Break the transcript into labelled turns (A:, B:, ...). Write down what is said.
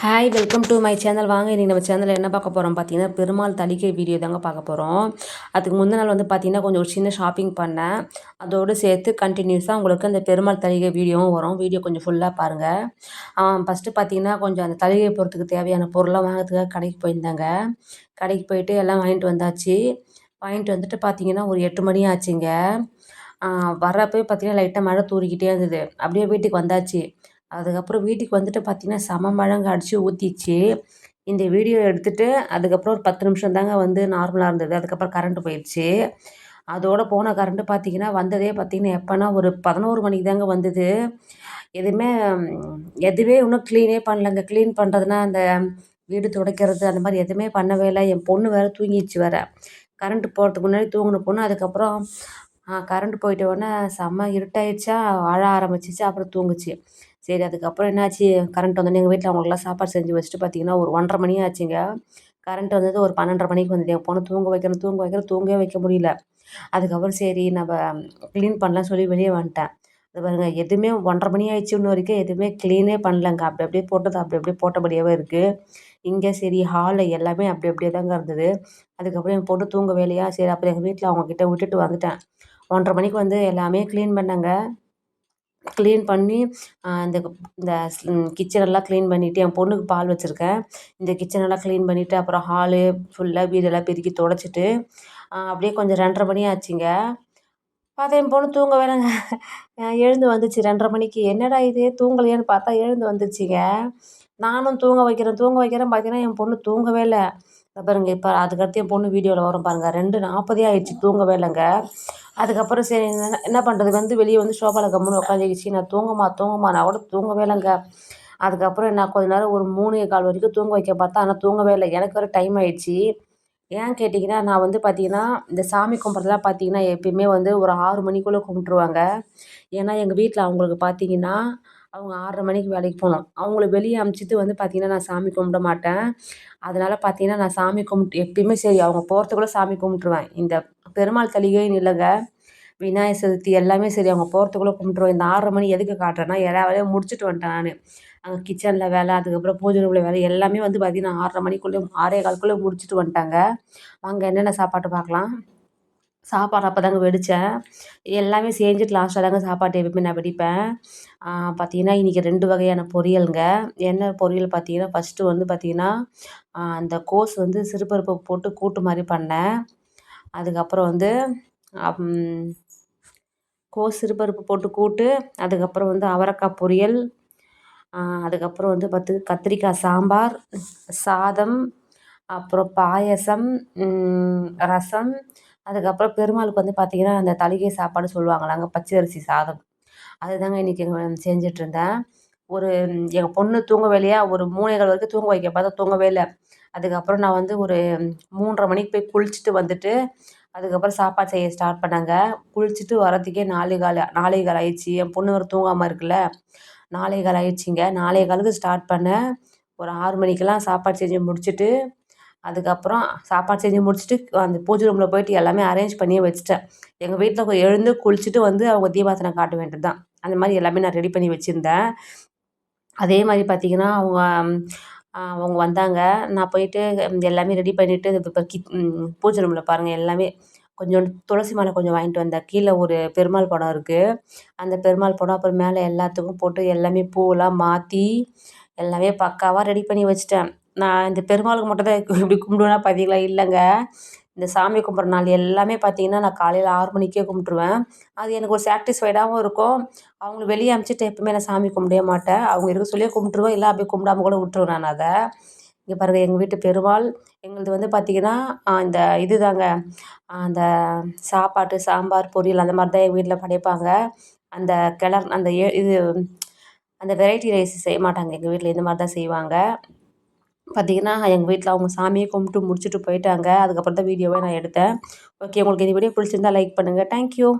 A: Hi welcome to my channel வாங்க இன்றைக்கி நம்ம சேனலில் என்ன பார்க்க போகிறோம் பார்த்தீங்கன்னா பெருமாள் தலிகை வீடியோ தாங்க பார்க்க போகிறோம் அதுக்கு முந்தின நாள் வந்து பார்த்திங்கன்னா கொஞ்சம் ஒரு சின்ன ஷாப்பிங் பண்ணேன். அதோடு சேர்த்து கண்டினியூஸாக உங்களுக்கு அந்த பெருமாள் தளிகை வீடியோவும் வரும். வீடியோ கொஞ்சம் ஃபுல்லாக பாருங்கள் ஃபஸ்ட்டு பார்த்தீங்கன்னா கொஞ்சம் அந்த தலிகை போகிறதுக்கு தேவையான பொருளாக வாங்கிறதுக்காக கடைக்கு போயிருந்தாங்க. கடைக்கு போயிட்டு எல்லாம் வாங்கிட்டு வந்தாச்சு. வாங்கிட்டு வந்துட்டு பார்த்தீங்கன்னா ஒரு எட்டு மணி ஆச்சுங்க. வர்றப்போ பார்த்தீங்கன்னா லைட்டாக மழை தூரிக்கிட்டே இருந்தது. அப்படியே வீட்டுக்கு வந்தாச்சு. அதுக்கப்புறம் வீட்டுக்கு வந்துட்டு பார்த்திங்கன்னா செம மழைங்க அடித்து ஊற்றிச்சு இந்த வீடியோ எடுத்துகிட்டு அதுக்கப்புறம் ஒரு பத்து நிமிஷம் தாங்க வந்து நார்மலாக இருந்தது. அதுக்கப்புறம் கரண்ட்டு போயிடுச்சு. அதோடு போன கரண்ட்டு பார்த்திங்கன்னா வந்ததே பார்த்திங்கன்னா எப்போனா ஒரு பதினோரு மணிக்கு தாங்க வந்தது. எதுவுமே எதுவே இன்னும் க்ளீனே பண்ணலங்க. க்ளீன் பண்ணுறதுனா அந்த வீடு துடைக்கிறது அந்த மாதிரி எதுவுமே பண்ணவே இல்லை. என் பொண்ணு வேறு தூங்கிடுச்சு வேறு. கரண்ட்டு போகிறதுக்கு முன்னாடி தூங்கின பொண்ணு. அதுக்கப்புறம் கரண்ட்டு போயிட்ட உடனே செம்ம இருட்டாயிடுச்சா அழ ஆரம்பிச்சிச்சு அப்புறம் தூங்குச்சு. சரி அதுக்கப்புறம் என்னாச்சு? கரண்ட் வந்தோடனே எங்கள் வீட்டில் அவங்களுக்குலாம் சாப்பாடு செஞ்சு வச்சுட்டு பார்த்தீங்கன்னா ஒரு ஒன்றரை மணி ஆச்சுங்க. கரண்ட் வந்தது ஒரு பன்னெண்டரை மணிக்கு வந்தது. என் பொண்ணு தூங்க வைக்கணும் தூங்க வைக்கணும் தூங்கவே வைக்க முடியல. அதுக்கப்புறம் சரி நம்ம க்ளீன் பண்ணலாம் சொல்லி வெளியே வந்துட்டேன். அது பாருங்கள் எதுவுமே ஒன்றரை மணி ஆயிடுச்சு இன்ன வரைக்கும். எதுவுமே க்ளீனே பண்ணலங்க. அப்படி அப்படியே போட்டது அப்படி அப்படியே போட்டபடியாகவே இருக்குது இங்கே சரி ஹாலில் எல்லாமே அப்படி அப்படியே தாங்க இருந்தது. அதுக்கப்புறம் என் பொண்ணு தூங்க வேலையா? சரி அப்புறம் எங்கள் வீட்டில் அவங்கக்கிட்ட விட்டுட்டு வந்துட்டேன். ஒன்றரை மணிக்கு வந்து எல்லாமே க்ளீன் பண்ணேங்க. க்ளீன் பண்ணி இந்த இந்த கிச்சனெல்லாம் க்ளீன் பண்ணிவிட்டு என் பொண்ணுக்கு பால் வச்சுருக்கேன். இந்த கிச்சனெல்லாம் க்ளீன் பண்ணிவிட்டு அப்புறம் ஹாலு ஃபுல்லாக வீடெல்லாம் பெருக்கி துடச்சிட்டு அப்படியே கொஞ்சம் ரெண்டரை மணி ஆச்சுங்க. பார்த்தா என் பொண்ணு தூங்க வேணாங்க. எழுந்து வந்துச்சு. ரெண்டரை மணிக்கு. என்னடா இது? தூங்கலையான்னு பார்த்தா எழுந்து வந்துச்சுங்க. நானும் தூங்க வைக்கிறேன் தூங்க வைக்கிறேன். பார்த்தீங்கன்னா என் பொண்ணு தூங்கவே இல்லை. பாருங்க இப்போ அதுக்கடுத்து என் பொண்ணு வீடியோவில் வரும் பாருங்கள் ரெண்டு நாற்பதே ஆயிடுச்சு. தூங்கவே இல்லைங்க. அதுக்கப்புறம் சரி என்ன என்ன பண்ணுறது வந்து வெளியே வந்து ஷோபாவில் கம்முன்னு உட்காந்துக்கிச்சு நான் தூங்கம்மா தூங்கம்மா நான் கூட தூங்கவே இல்லைங்க. அதுக்கப்புறம் என்ன கொஞ்ச நேரம் ஒரு மூணு கால் வரைக்கும் தூங்க வைக்க பார்த்தா ஆனால் தூங்கவே இல்லை. எனக்கு ஒரு டைம் ஆயிடுச்சு. ஏன் கேட்டிங்கன்னா நான் வந்து பார்த்தீங்கன்னா இந்த சாமி கும்பிட்றதுலாம் பார்த்தீங்கன்னா எப்பயுமே வந்து ஒரு ஆறு மணிக்குள்ளே கும்பிட்ருவாங்க ஏன்னா எங்கள் வீட்டில் அவங்களுக்கு பார்த்தீங்கன்னா அவங்க ஆறரை மணிக்கு வேலைக்கு போகணும். அவங்கள வெளியே அமுச்சிட்டு வந்து பார்த்திங்கன்னா நான் சாமி கும்பிட மாட்டேன். அதனால் பார்த்திங்கன்னா நான் சாமி கும்பிட்டு எப்பயுமே சரி அவங்க போகிறதுக்குள்ள சாமி கும்பிட்ருவேன் இந்த பெருமாள் தலிகைன்னு இல்லைங்க. விநாயகர் சதுர்த்தி எல்லாமே சரி அவங்க போகிறதுக்குள்ளே கும்பிட்ருவோம் இந்த ஆறரை மணி எதுக்கு காட்டுறேன்னா எல்லா வேலையும் முடிச்சுட்டு வந்துட்டேன் நான். அங்கே கிச்சனில் வேலை அதுக்கப்புறம் பூஜை ரூமில் வேலை எல்லாமே வந்து பார்த்திங்கன்னா ஆறரை மணிக்குள்ளே ஆறே காலக்குள்ளே முடிச்சுட்டு வந்துட்டாங்க. வாங்க என்னென்ன சாப்பாட்டு பார்க்கலாம். சாப்பாடு அப்போ தாங்க வெடித்தேன் எல்லாமே செஞ்சுட்டு லாஸ்ட்டாக தாங்க சாப்பாடு எப்பவுமே நான் வெடிப்பேன். பார்த்திங்கன்னா இன்றைக்கி ரெண்டு வகையான பொரியலுங்க. என்ன பொரியல் பார்த்திங்கன்னா ஃபஸ்ட்டு வந்து பார்த்திங்கன்னா அந்த கோஸ் வந்து சிறுபருப்பு போட்டு கூட்டு மாதிரி பண்ணேன். அதுக்கப்புறம் வந்து கோஸ் சிறுபருப்பு போட்டு கூட்டு அதுக்கப்புறம் வந்து அவரைக்காய் பொரியல் அதுக்கப்புறம் வந்து பார்த்து கத்திரிக்காய் சாம்பார் சாதம் அப்புறம் பாயசம் ரசம் அதுக்கப்புறம் பெருமாளுக்கு வந்து பார்த்திங்கன்னா அந்த தலிகை சாப்பாடு சொல்லுவாங்களாங்க பச்சரிசி சாதம். அதுதாங்க இன்றைக்கி எங்கள் செஞ்சிட்ருந்தேன். ஒரு எங்கள் பொண்ணு தூங்கவே இல்லையா ஒரு மூணைகள் வரைக்கும் தூங்க வைக்க பார்த்தா தூங்கவே இல்லை. அதுக்கப்புறம் நான் வந்து ஒரு மூன்றரை மணிக்கு போய் குளிச்சுட்டு வந்துட்டு அதுக்கப்புறம் சாப்பாடு செய்ய ஸ்டார்ட் பண்ணாங்க. குளிச்சுட்டு வரத்துக்கே நாலே கால் நாலே கால் ஆயிடுச்சு. என் பொண்ணு வேறு தூங்காமல் இருக்குல்ல. நாலே கால் ஆயிடுச்சிங்க. நாலே காலுக்கு ஸ்டார்ட் பண்ணேன். ஒரு ஆறு மணிக்கெல்லாம் சாப்பாடு செஞ்சு முடிச்சுட்டு அதுக்கப்புறம் சாப்பாடு செஞ்சு முடிச்சுட்டு அந்த பூஜை ரூமில் போயிட்டு எல்லாமே அரேஞ்ச் பண்ணியே வச்சுட்டேன். எங்கள் வீட்டில் எழுந்து குளிச்சுட்டு வந்து அவங்க தீபாரத்தனை காட்ட வேண்டியது தான் அந்த மாதிரி எல்லாமே நான் ரெடி பண்ணி வச்சுருந்தேன். அதே மாதிரி பார்த்திங்கன்னா அவங்க அவங்க வந்தாங்க. நான் போயிட்டு எல்லாமே ரெடி பண்ணிவிட்டு இப்போ கி பூஜை ரூமில் பாருங்கள் எல்லாமே கொஞ்சோண்டு துளசி மாலை கொஞ்சம் வாங்கிட்டு வந்தேன். கீழே ஒரு பெருமாள் படம் இருக்குது அந்த பெருமாள் படம் அப்புறம் மேலே எல்லாத்துக்கும் போட்டு எல்லாமே பூவெல்லாம் மாற்றி எல்லாமே பக்காவாக ரெடி பண்ணி வச்சுட்டேன். நான் இந்த பெருமாளுக்கு மட்டும் தான் இப்படி கும்பிடுவேனா பார்த்தீங்களா இல்லைங்க. இந்த சாமி கும்பிட்ற நாள் எல்லாமே பார்த்தீங்கன்னா நான் காலையில் ஆறு மணிக்கே கும்பிட்ருவேன் அது எனக்கு ஒரு சாட்டிஸ்ஃபைடாகவும் இருக்கும். அவங்கள வெளியே அனுப்பிச்சிட்டு எப்பவுமே நான் சாமி கும்பிடவே மாட்டேன். அவங்க இருக்க சொல்லியே கும்பிட்ருவேன் இல்லை அப்படியே கும்பிடாம கூட விட்டுருவேன் நான் அதை. இங்கே பாருங்கள் எங்கள் வீட்டு பெருமாள் எங்களுது வந்து பார்த்திங்கன்னா இந்த இது தாங்க அந்த சாப்பாட்டு சாம்பார் பொரியல் அந்த மாதிரி தான் எங்கள் வீட்டில் படைப்பாங்க. அந்த கிளர் அந்த இது அந்த வெரைட்டி ரைஸ் செய்ய மாட்டாங்க எங்கள் வீட்டில் இந்த மாதிரி தான் செய்வாங்க. பார்த்திங்கன்னா எங்கள் வீட்டில் அவங்க சாமியை கும்பிட்டு முடிச்சுட்டு போயிட்டாங்க. அதுக்கப்புறம் தான் வீடியோவே நான் எடுத்தேன். ஓகே உங்களுக்கு இந்த வீடியோ பிடிச்சிருந்தா லைக் பண்ணுங்கள் தேங்க்யூ